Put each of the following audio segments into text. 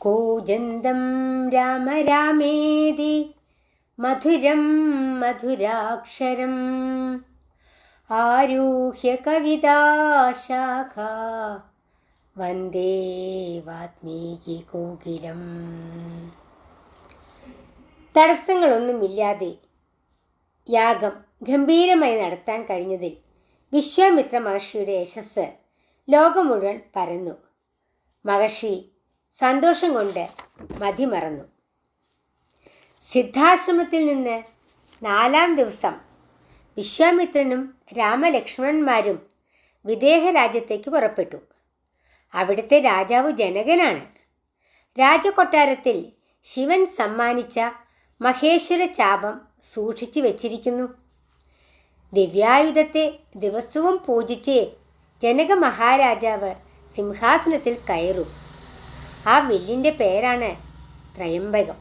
കൂജന്തം രാമ രാമേതി മധുരം മധുരാക്ഷരം. ആരൂഹ്യ കവിതാശാഖ വന്ദേ വാത്മീകി കോകിലം. തടസ്സങ്ങളൊന്നുമില്ലാതെ യാഗം ഗംഭീരമായി നടത്താൻ കഴിഞ്ഞതിൽ വിശ്വാമിത്ര മഹർഷിയുടെ യശസ് ലോകം മുഴുവൻ പരന്നു. മഹർഷി സന്തോഷം കൊണ്ട് മതിമറന്നു. സിദ്ധാശ്രമത്തിൽ നിന്ന് നാലാം ദിവസം വിശ്വാമിത്രനും രാമലക്ഷ്മണന്മാരും വിദേഹ രാജ്യത്തേക്ക് പുറപ്പെട്ടു. അവിടുത്തെ രാജാവ് ജനകനാണ്. രാജകൊട്ടാരത്തിൽ ശിവൻ സമ്മാനിച്ച മഹേശ്വര ചാപം സൂക്ഷിച്ചു വച്ചിരിക്കുന്നു. ദിവ്യായുധത്തെ ദിവസവും പൂജിച്ച് ജനക മഹാരാജാവ് സിംഹാസനത്തിൽ കയറും. ആ വില്ലിന്റെ പേരാണ് ത്രയംബകം.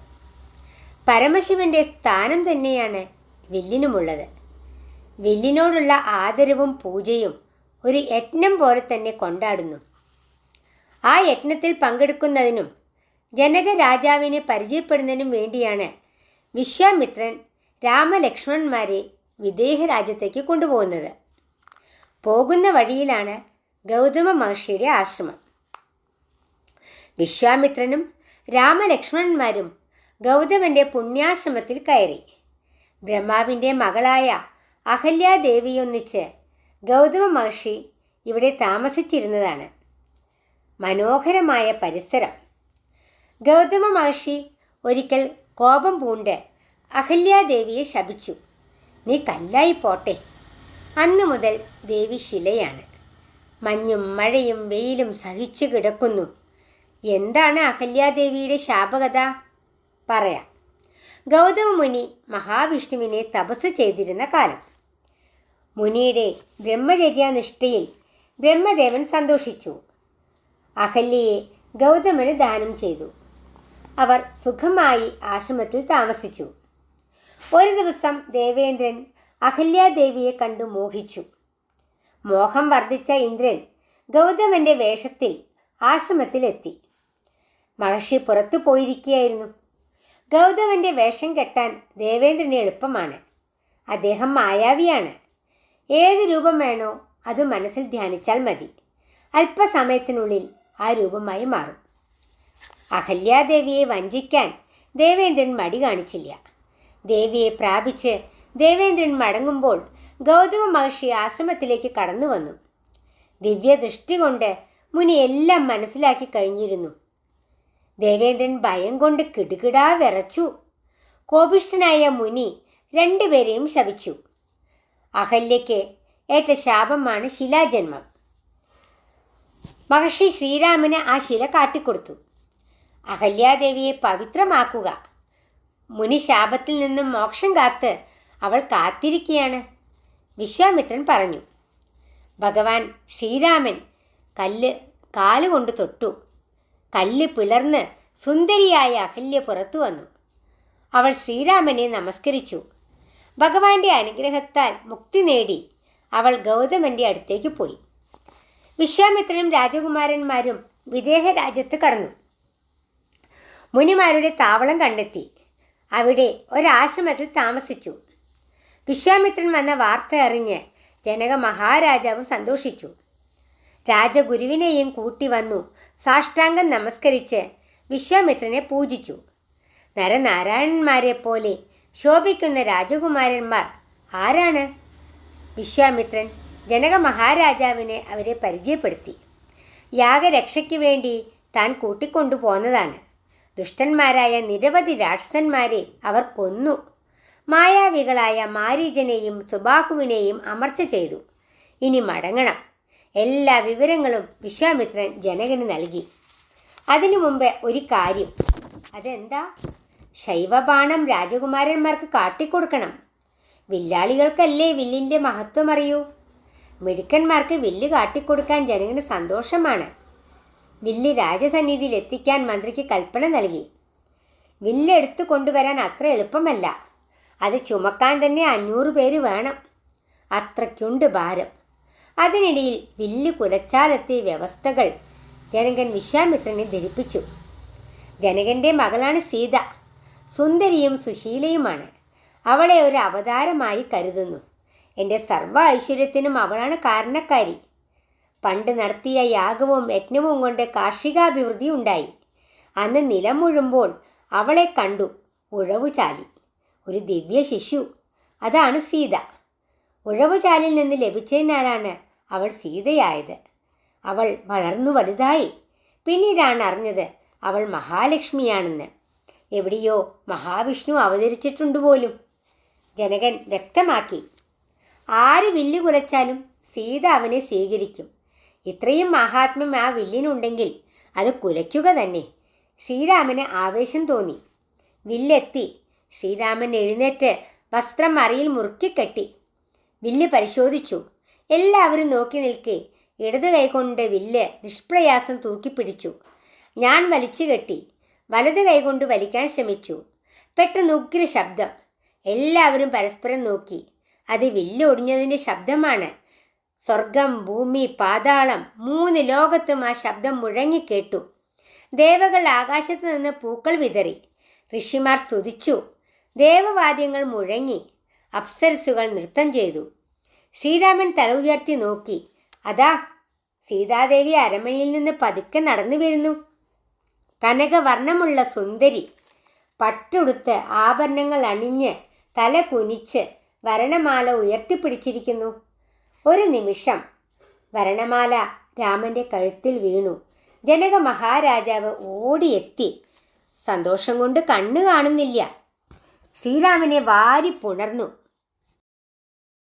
പരമശിവന്റെ സ്ഥാനം തന്നെയാണ് വില്ലിനുമുള്ളത്. വില്ലിനോടുള്ള ആദരവും പൂജയും ഒരു യജ്ഞം പോലെ തന്നെ കൊണ്ടാടുന്നു. ആ യജ്ഞത്തിൽ പങ്കെടുക്കുന്നതിനും ജനക രാജാവിനെ പരിചയപ്പെടുന്നതിനും വേണ്ടിയാണ് വിശ്വാമിത്രൻ രാമലക്ഷ്മണന്മാരെ വിദേഹ രാജ്യത്തേക്ക് കൊണ്ടുപോകുന്നത്. പോകുന്ന വഴിയിലാണ് ഗൗതമ മഹർഷിയുടെ ആശ്രമം. വിശ്വാമിത്രനും രാമലക്ഷ്മണന്മാരും ഗൗതമന്റെ പുണ്യാശ്രമത്തിൽ കയറി. ബ്രഹ്മാവിന്റെ മകളായ അഹല്യാദേവിയൊന്നിച്ച് ഗൗതമ മഹർഷി ഇവിടെ താമസിച്ചിരുന്നതാണ്. മനോഹരമായ പരിസരം. ഗൗതമ മഹർഷി ഒരിക്കൽ കോപം പൂണ്ട് അഹല്യാദേവിയെ ശപിച്ചു. നീ കല്ലായി പോട്ടെ. അന്നു മുതൽ ദേവി ശിലയാണ്. മഞ്ഞും മഴയും വെയിലും സഹിച്ചു കിടക്കുന്നു. എന്താണ് അഹല്യാദേവിയുടെ ശാപകഥ? പറയാം. ഗൗതമ മുനി മഹാവിഷ്ണുവിനെ തപസ് ചെയ്തിരുന്ന കാലം. മുനിയുടെ ബ്രഹ്മചര്യാനിഷ്ഠയിൽ ബ്രഹ്മദേവൻ സന്തോഷിച്ചു. അഹല്യയെ ഗൗതമന് ദാനം ചെയ്തു. അവർ സുഖമായി ആശ്രമത്തിൽ താമസിച്ചു. ഒരു ദിവസം ദേവേന്ദ്രൻ അഹല്യാദേവിയെ കണ്ടു മോഹിച്ചു. മോഹം വർദ്ധിച്ച ഇന്ദ്രൻ ഗൗതമന്റെ വേഷത്തിൽ ആശ്രമത്തിലെത്തി. മഹർഷി പുറത്തു പോയിരിക്കുകയായിരുന്നു. ഗൗതമന്റെ വേഷം കെട്ടാൻ ദേവേന്ദ്രന് എളുപ്പമാണ്. അദ്ദേഹം മായാവിയാണ്. ഏത് രൂപം വേണോ അത് മനസ്സിൽ ധ്യാനിച്ചാൽ മതി. അല്പസമയത്തിനുള്ളിൽ ആ രൂപമായി മാറും. അഹല്യാദേവിയെ വഞ്ചിക്കാൻ ദേവേന്ദ്രൻ മടി കാണിച്ചില്ല. ദേവിയെ പ്രാപിച്ച് ദേവേന്ദ്രൻ മടങ്ങുമ്പോൾ ഗൗതമ മഹർഷി ആശ്രമത്തിലേക്ക് കടന്നു വന്നു ദിവ്യദൃഷ്ടി കൊണ്ട് മുനി എല്ലാം മനസ്സിലാക്കി കഴിഞ്ഞിരുന്നു. ദേവേന്ദ്രൻ ഭയം കൊണ്ട് കിടുകിടാ വിറച്ചു. കോപിഷ്ഠനായ മുനി രണ്ടുപേരെയും ശപിച്ചു. അഹല്യയ്ക്ക് ഏറ്റ ശാപമാണ് ശിലാജന്മം. മഹർഷി ശ്രീരാമന് ആ ശില കാട്ടിക്കൊടുത്തു. അഹല്യാദേവിയെ പവിത്രമാക്കുക. മുനി ശാപത്തിൽ നിന്നും മോക്ഷം കാത്ത് അവൾ കാത്തിരിക്കുകയാണ് വിശ്വാമിത്രൻ പറഞ്ഞു. ഭഗവാൻ ശ്രീരാമൻ കല്ല് കാലുകൊണ്ട് തൊട്ടു. കല്ല് പിളർന്ന് സുന്ദരിയായ അഹല്യ പുറത്തു വന്നു. അവൾ ശ്രീരാമനെ നമസ്കരിച്ചു. ഭഗവാന്റെ അനുഗ്രഹത്താൽ മുക്തി നേടി അവൾ ഗൗതമന്റെ അടുത്തേക്ക് പോയി. വിശ്വാമിത്രനും രാജകുമാരന്മാരും വിദേഹ രാജ്യത്ത് കടന്നു. മുനിമാരുടെ താവളം കണ്ടെത്തി. അവിടെ ഒരാശ്രമത്തിൽ താമസിച്ചു. വിശ്വാമിത്രൻ വന്ന വാർത്ത അറിഞ്ഞ് ജനക മഹാരാജാവ് സന്തോഷിച്ചു. രാജഗുരുവിനെയും കൂട്ടി വന്നു സാഷ്ടാംഗം നമസ്കരിച്ച് വിശ്വാമിത്രനെ പൂജിച്ചു. നരനാരായണന്മാരെ പോലെ ശോഭിക്കുന്ന രാജകുമാരന്മാർ ആരാണ്? വിശ്വാമിത്രൻ ജനക മഹാരാജാവിനെ അവരെ പരിചയപ്പെടുത്തി. യാഗരക്ഷയ്ക്ക് വേണ്ടി താൻ കൂട്ടിക്കൊണ്ടു പോന്നതാണ് ദുഷ്ടന്മാരായ നിരവധി രാക്ഷസന്മാരെ അവർ കൊന്നു. മായാവികളായ മാരീജനെയും സുബാഹുവിനെയും അമർച്ച ചെയ്തു. ഇനി മടങ്ങണം. എല്ലാ വിവരങ്ങളും വിശ്വാമിത്രൻ ജനകന് നൽകി. അതിനു മുമ്പ് ഒരു കാര്യം. അതെന്താ? ശൈവബാണം രാജകുമാരന്മാർക്ക് കാട്ടിക്കൊടുക്കണം. വില്ലാളികൾക്കല്ലേ വില്ലിന്റെ മഹത്വം അറിയൂ? മിടുക്കന്മാർക്ക് വില്ല് കാട്ടിക്കൊടുക്കാൻ ജനകന് സന്തോഷമാണ്. വില്ല് രാജസന്നിധിയിൽ എത്തിക്കാൻ മന്ത്രിക്ക് കൽപ്പന നൽകി. വില്ലെടുത്തു കൊണ്ടുവരാൻ അത്ര എളുപ്പമല്ല. അത് ചുമക്കാൻ തന്നെ അഞ്ഞൂറ് പേര് വേണം. അത്രയ്ക്കുണ്ട് ഭാരം. അതിനിടയിൽ വില്ല് കുലച്ചാലെത്തിയ വ്യവസ്ഥകൾ ജനകൻ വിശ്വാമിത്രനെ ധരിപ്പിച്ചു. ജനകന്റെ മകളാണ് സീത. സുന്ദരിയും സുശീലയുമാണ്. അവളെ ഒരു അവതാരമായി കരുതുന്നു. എന്റെ സർവ ഐശ്വര്യത്തിനും അവളാണ് കാരണക്കാരി. പണ്ട് നടത്തിയ യാഗവും യജ്ഞവും കൊണ്ട് കാർഷികാഭിവൃദ്ധി ഉണ്ടായി. അന്ന് നിലമുഴുമ്പോൾ അവളെ കണ്ടു ഉഴവുചാലി ഒരു ദിവ്യ ശിശു അതാണ് സീത. ഉഴവുചാലിൽ നിന്ന് ലഭിച്ചതിനാലാണ് അവൾ സീതയായത്. അവൾ വളർന്നു വലുതായി. പിന്നീടാണ് അറിഞ്ഞത് അവൾ മഹാലക്ഷ്മിയാണെന്ന്. എവിടെയോ മഹാവിഷ്ണു അവതരിച്ചിട്ടുണ്ട് പോലും. ജനകൻ വ്യക്തമാക്കി. ആര് വില്ല് കുലച്ചാലും സീത അവനെ സ്വീകരിക്കും. ഇത്രയും മഹാത്മ്യം ആ വില്ലിനുണ്ടെങ്കിൽ അത് കുലയ്ക്കുക തന്നെ. ശ്രീരാമന് ആവേശം തോന്നി. വില്ലെത്തി. ശ്രീരാമൻ എഴുന്നേറ്റ് വസ്ത്രം അറിയിൽ മുറുക്കിക്കെട്ടി വില്ല് പരിശോധിച്ചു. എല്ലാവരും നോക്കി നിൽക്കെ. ഇടത് കൈകൊണ്ട് വില്ല് നിഷ്പ്രയാസം തൂക്കിപ്പിടിച്ചു. ഞാൻ വലിച്ചു കെട്ടി. വലത് കൈകൊണ്ട് വലിക്കാൻ ശ്രമിച്ചു. പെട്ടെന്ന് ഉഗ്ര ശബ്ദം. എല്ലാവരും പരസ്പരം നോക്കി. അത് വില്ലൊടിഞ്ഞതിന്റെ ശബ്ദമാണ്. സ്വർഗം ഭൂമി പാതാളം മൂന്ന് ലോകത്തും ആ ശബ്ദം മുഴങ്ങിക്കേട്ടു ദേവകൾ ആകാശത്ത് നിന്ന് പൂക്കൾ വിതറി. ഋഷിമാർ സ്തുതിച്ചു. ദേവവാദ്യങ്ങൾ മുഴങ്ങി. അപ്സരസുകൾ നൃത്തം ചെയ്തു. ശ്രീരാമൻ തല ഉയർത്തി നോക്കി. അതാ സീതാദേവി അരമനയിൽ നിന്ന് പതുക്കെ നടന്നു വരുന്നു. കനകവർണമുള്ള സുന്ദരി പട്ടുടുത്ത് ആഭരണങ്ങൾ അണിഞ്ഞ് തല കുനിച്ച് വരണമാല ഉയർത്തിപ്പിടിച്ചിരിക്കുന്നു. ഒരു നിമിഷം വരണമാല രാമന്റെ കഴുത്തിൽ വീണു. ജനക മഹാരാജാവ് ഓടിയെത്തി. സന്തോഷം കൊണ്ട് കണ്ണു കാണുന്നില്ല. ശ്രീരാമനെ വാരി പുണർന്നു